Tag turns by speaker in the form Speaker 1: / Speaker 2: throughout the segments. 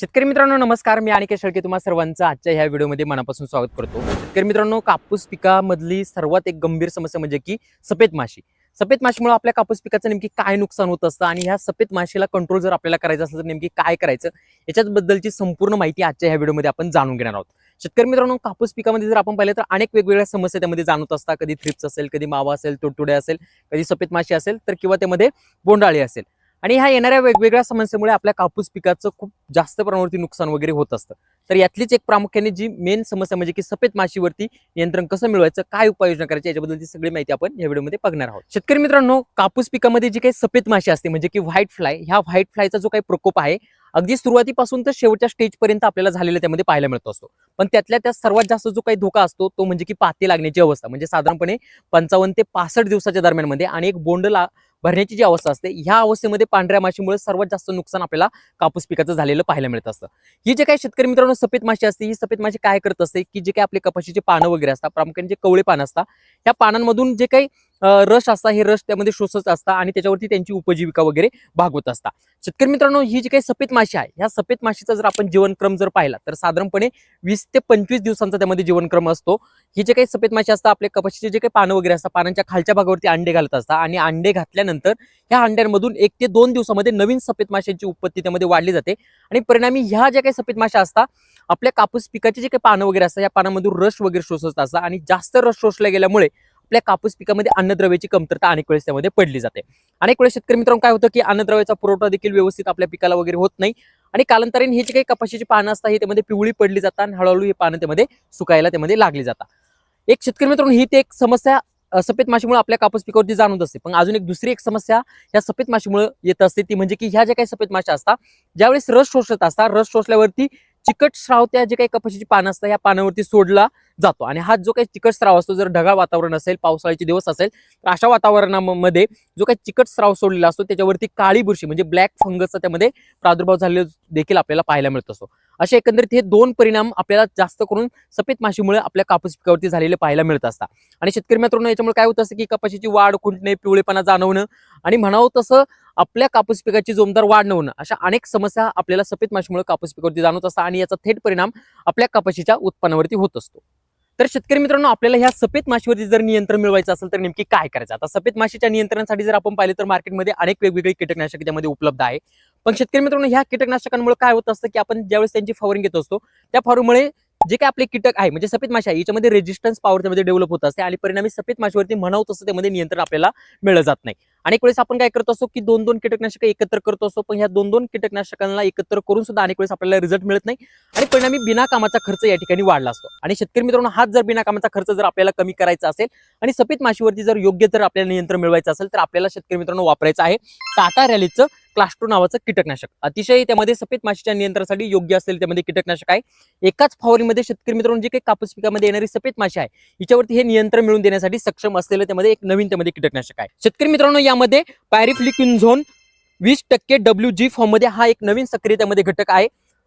Speaker 1: शेतकरी मित्रांनो नमस्कार. मी अनिकेत शेळके तुम्हा सर्वांचं आजच्या ह्या व्हिडिओमध्ये मनापासून स्वागत करतो. शेतकरी मित्रांनो कापूस पिकामधली सर्वात एक गंभीर समस्या म्हणजे की सफेद माशी. सफेद माशीमुळे आपल्या कापूस पिकाचं नेमकी काय नुकसान होत असतं आणि ह्या सफेद माशीला कंट्रोल जर आपल्याला करायचं असेल तर नेमकी काय करायचं? याच्याबद्दलची संपूर्ण माहिती आजच्या ह्या व्हिडिओमध्ये आपण जाणून घेणार आहोत. शेतकरी मित्रांनो कापूस पिकामध्ये जर आपण पाहिलं तर अनेक वेगवेगळ्या समस्या त्यामध्ये जाणवत असतात. कधी थ्रिप्स असेल कधी मावा असेल तुडतुडे असेल कधी सफेद माशी असेल तर किंवा त्यामध्ये बोंडाळी असेल. आणि ह्या येणाऱ्या वेगवेगळ्या समस्येमुळे आपल्या कापूस पिकाचं खूप जास्त प्रमाणावरती नुकसान वगैरे होत असतं. तर यातलीच एक प्रामुख्याने जी मेन समस्या म्हणजे की सफेद माशीवरती नियंत्रण कसं मिळवायचं काय उपाययोजना करायची याच्याबद्दलची सगळी माहिती आपण या व्हिडिओमध्ये बघणार आहोत. शेतकरी मित्रांनो कापूस पिकामध्ये जी काही सफेद माशी असते म्हणजे की व्हाईट फ्लाय ह्या व्हाईट फ्लायचा जो काही प्रकोप आहे अगदी सुरुवातीपासून तर शेवटच्या स्टेजपर्यंत आपल्याला झालेला त्यामध्ये पाहायला मिळत असतो. पण त्यातल्या त्यात सर्वात जास्त जो काही धोका असतो तो म्हणजे की पाती लागण्याची अवस्था म्हणजे साधारणपणे पंचावन्न ते पासष्ट दिवसाच्या दरम्यानमध्ये आणि एक बोंड ला भरण्याची जी अवस्था असते ह्या अवस्थेमध्ये पांढऱ्या माशीमुळे सर्वात जास्त नुकसान आपल्याला कापूस पिकाचं झालेलं पाहायला मिळत असतं. ही जे काही शेतकरी मित्रांनो सफेद माशी असते ही सफेद माशी काय करत असते की जे काही आपले कपाशीचे पानं वगैरे असतात प्रामुख्याने जे कवळे पानं असतात त्या पानांमधून जे काही रस असतात हे रस त्यामध्ये शोषत असतात आणि त्याच्यावरती त्यांची उपजीविका वगैरे भागवत असतात शेतकरी मित्रांनो ही जी काही सफेद माशी आहे ह्या सफेद माशीचा जर आपण जीवनक्रम जर पाहिला तर साधारणपणे वीस ते पंचवीस दिवसांचा त्यामध्ये जीवनक्रम असतो. ही जे काही सफेद माशी असतात आपले कपाशीचे जे काही पानं वगैरे असतात पानांच्या खालच्या भागावरती अंडे घालत असतात आणि अंडे घातल्यानंतर ह्या अंड्यांमधून एक ते दोन दिवसामध्ये नवीन सफेद माशांची उत्पत्ती त्यामध्ये वाढली जाते. आणि परिणामी ह्या ज्या काही सफेद माशा असतात आपल्या कापूस पिकाचे जे काही पानं वगैरे असतात या पानामधून रस वगैरे शोषत असतात आणि जास्त रस शोषल्या गेल्यामुळे आपल्या कापूस पिकामध्ये अन्नद्रव्याची कमतरता अनेक वेळेस त्यामध्ये पडली जाते. अनेक वेळेस शेतकरी मित्रांनो काय होतं की अन्नद्रव्याचा पुरवठा देखील व्यवस्थित आपल्या पिकाला वगैरे होत नाही आणि कालांतराने ही जी काही कपाशीची पानं असतात हे त्यामध्ये पिवळी पडली जातात आणि हळूहळू हे पानं त्यामध्ये सुकायला त्यामध्ये लागली जातात. एक शेतकरी मित्रांनो ही ते एक समस्या सफेद माशीमुळे आपल्या कापूस पिकावरती जाणवत असते. पण अजून एक दुसरी एक समस्या ह्या सफेद माशीमुळे येत असते. ती म्हणजे की ह्या ज्या काही सफेद माशा असतात ज्यावेळेस रस शोषत असतात रस शोषल्यावरती चिकट श्राव त्या जे काही कपाशीची पानं असतात या पानावरती सोडला जातो. आणि हा जो काही चिकट स्राव असतो जर ढगाळ वातावरण असेल पावसाळ्याचे दिवस असेल तर अशा वातावरणामध्ये जो काही चिकट स्राव सोडलेला असतो त्याच्यावरती काळी बुरशी म्हणजे ब्लॅक फंगसचा त्यामध्ये प्रादुर्भाव झालेला देखील आपल्याला पाहायला मिळत असतो. असे एकंदरीत हे दोन परिणाम आपल्याला जास्त करून सफेद माशीमुळे आपल्या कापूस पिकावरती झालेले पाहायला मिळत असतात. आणि शेतकरी मित्रांनो याच्यामुळे काय होत असतं की कपाशीची वाढ खुंटणे पिवळेपणा जाणवणं आणि म्हणावं तसं आपल्या कापूस पिकाची जोमदार वाढ न होणं अशा अनेक समस्या आपल्याला सफेद माशीमुळे कापूस पिकावरती जाणवत असतात आणि याचा थेट परिणाम आपल्या कपाशीच्या उत्पन्नावरती होत असतो. तर शेतकरी मित्रांनो आपल्याला ह्या सफेद माशीवरती जर नियंत्रण मिळवायचं असेल तर नेमकी काय करायचं? आता सफेद माशीच्या नियंत्रणासाठी जर आपण पाहिले तर मार्केटमध्ये अनेक वेगवेगळी कीटकनाशक त्यामध्ये उपलब्ध आहे. पण शेतकरी मित्रांनो ह्या कीटकनाशकांमुळे काय होत असतं की आपण ज्यावेळेस त्यांची फवारणी घेत असतो त्या फवारणीमुळे जे काही आपले कीटक आहे म्हणजे सफेद माशी आहे याच्यामध्ये रेजिस्टन्स पॉवर त्यामध्ये डेव्हलप होत असते आणि परिणामी सफेद माशीवरती म्हणवत असतं त्यामध्ये नियंत्रण आपल्याला मिळलं जात नाही. अनेक वेळेस आपण काय करत असतो की दोन दोन कीटकनाशक एकत्र करत असतो पण ह्या दोन दोन कीटकनाशकांना एकत्र करून सुद्धा अनेक वेळेस आपल्याला रिझल्ट मिळत नाही आणि परिणामी बिना कामाचा खर्च या ठिकाणी वाढला असतो. आणि शेतकरी मित्रांनो हाच जर बिना कामाचा खर्च जर आपल्याला कमी करायचा असेल आणि सफेद माशीवरती जर योग्य जर आपल्याला नियंत्रण मिळवायचं असेल तर आपल्याला शेतकरी मित्रांनो वापरायचं आहे टाटा रॅलीचं क्लास्टो नावाचं कीटकनाशक. अतिशय त्यामध्ये सफेद माशीच्या नियंत्रणासाठी योग्य असेल त्यामध्ये कीटकनाशक आहे. एकाच फवारीमध्ये शेतकरी मित्रांनो जे काही कापूस पिकामध्ये येणारी सफेद माशी आहे हिच्यावरती हे नियंत्रण मिळवून देण्यासाठी सक्षम असलेलं त्यामध्ये एक नवीन त्यामध्ये कीटकनाशक आहे. शेतकरी मित्रांनो यामध्ये पॅरिफ्लिक्युन्झोन वीस टक्के डब्ल्यू जी फॉर्ममध्ये हा एक नवीन सक्रियतेमध्ये घटक आहे.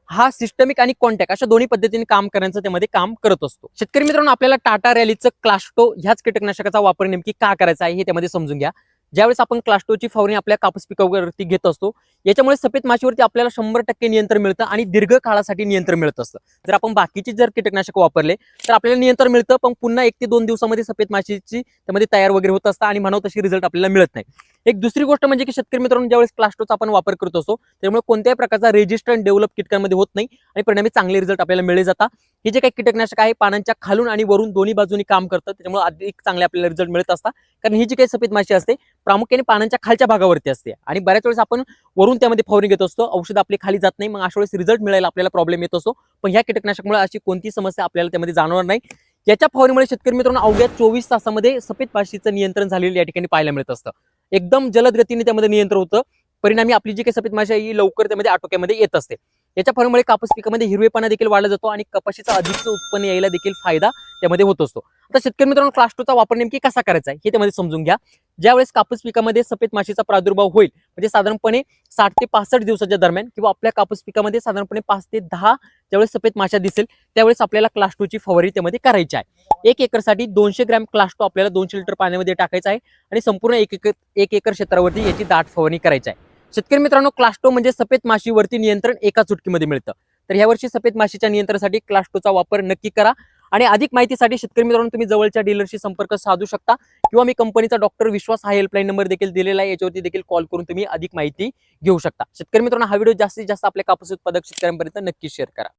Speaker 1: हा सिस्टमिक आणि कॉन्टॅक्ट अशा दोन्ही पद्धतीने काम करण्याचं त्यामध्ये काम करत असतो. शेतकरी मित्रांनो आपल्याला टाटा रॅलीचं क्लास्टो ह्याच कीटकनाशकाचा वापर नेमकी का करायचा आहे हे त्यामध्ये समजून घ्या. ज्यावेळेस आपण क्लास्टोची फवारणी आपल्या कापूस पिकावरती घेत असतो याच्यामुळे सफेद माशीवरती आपल्याला शंभर टक्के नियंत्रण मिळतं आणि दीर्घ काळासाठी नियंत्रण मिळत असतं. जर आपण बाकीचे जर कीटकनाशक वापरले तर आपल्याला नियंत्रण मिळतं पण पुन्हा एक ते दोन दिवसामध्ये सफेद माशीची त्यामध्ये तयार वगैरे होत असतं आणि म्हणव तशी रिझल्ट आपल्याला मिळत नाही. एक दुसरी गोष्ट म्हणजे की शेतकरी मित्रांनो ज्यावेळेस क्लास्टोचा आपण वापर करत असतो त्यामुळे कोणत्याही प्रकारचा रेजिस्टंट डेव्हलप किटकांमध्ये होत नाही आणि परिणामी चांगले रिझल्ट आपल्याला मिळले जातात. हे जे काही कीटकनाशक आहे पानांच्या खालून आणि वरून दोन्ही बाजूनी काम करतं त्याच्यामुळे अधिक चांगले आपल्याला रिझल्ट मिळत असतात. कारण ही जी काही सफेद माशी असते प्रामुख्याने पानांच्या खालच्या भागावरती असते आणि बऱ्याच वेळेस आपण वरून त्यामध्ये फवारणी घेत असतो औषध आपली खाली जात नाही मग अशा वेळेस रिझल्ट मिळायला आपल्याला प्रॉब्लेम येत असतो. पण ह्या कीटकनाशकमुळे अशी कोणती समस्या आपल्याला त्यामध्ये जाणवणार नाही. याच्या फवारणीमुळे शेतकरी मित्रांनो अवघ्या चोवीस तासामध्ये सफेद माशीचं नियंत्रण झालेलं या ठिकाणी पाहायला मिळत असतं. एकदम जलद गतीने त्यामध्ये नियंत्रण होतं. परिणामी आपली जी काही सफेद माशी आहे ही लवकर त्यामध्ये आटोक्यामध्ये येत असते. याच्या फळामुळे कापूस पिकामध्ये हिरवेपणा देखील वाढला जातो आणि कपाशीचा अधिकचं उत्पन्न यायला देखील फायदा त्यामध्ये होत असतो. आता शेतकरी मित्रांनो क्लास्टोचा वापर नेमकी कसा करायचा आहे हे त्यामध्ये समजून घ्या. ज्यावेळेस कापूस पिकामध्ये सफेद माशीचा प्रादुर्भाव होईल म्हणजे साधारणपणे साठ ते पासष्ट दिवसाच्या दरम्यान किंवा आपल्या कापूस पिकामध्ये साधारणपणे पाच ते दहा ज्यावेळेस सफेद माशा दिसेल त्यावेळेस आपल्याला क्लास्टोची फवारणी त्यामध्ये करायची आहे. एक एकरसाठी दोनशे ग्रॅम क्लास्टो आपल्याला दोनशे लिटर पाण्यामध्ये टाकायचा आहे आणि संपूर्ण एक एक एकर क्षेत्रावरती याची दाट फवारणी करायची आहे. शेतकरी मित्रांनो क्लास्टो म्हणजे सफेद माशीवरती नियंत्रण एका चुटकीमध्ये मिळतं. तर ह्या वर्षी सफेद माशीच्या नियंत्रणासाठी क्लास्टोचा वापर नक्की करा. आणि अधिक माहितीसाठी शेतकरी मित्रांनो तुम्ही जवळच्या डीलरशी संपर्क साधू शकता. किंवा मी कंपनीचा डॉक्टर विश्वास हा हेल्पलाईन नंबर देखील दिलेला आहे. याच्यावरती देखील कॉल करून तुम्ही अधिक माहिती घेऊ शकता. शेतकरी मित्रांनो हा व्हिडिओ जास्तीत जास्त आपल्या कापूस उत्पादक शेतकऱ्यांपर्यंत नक्की शेअर करा.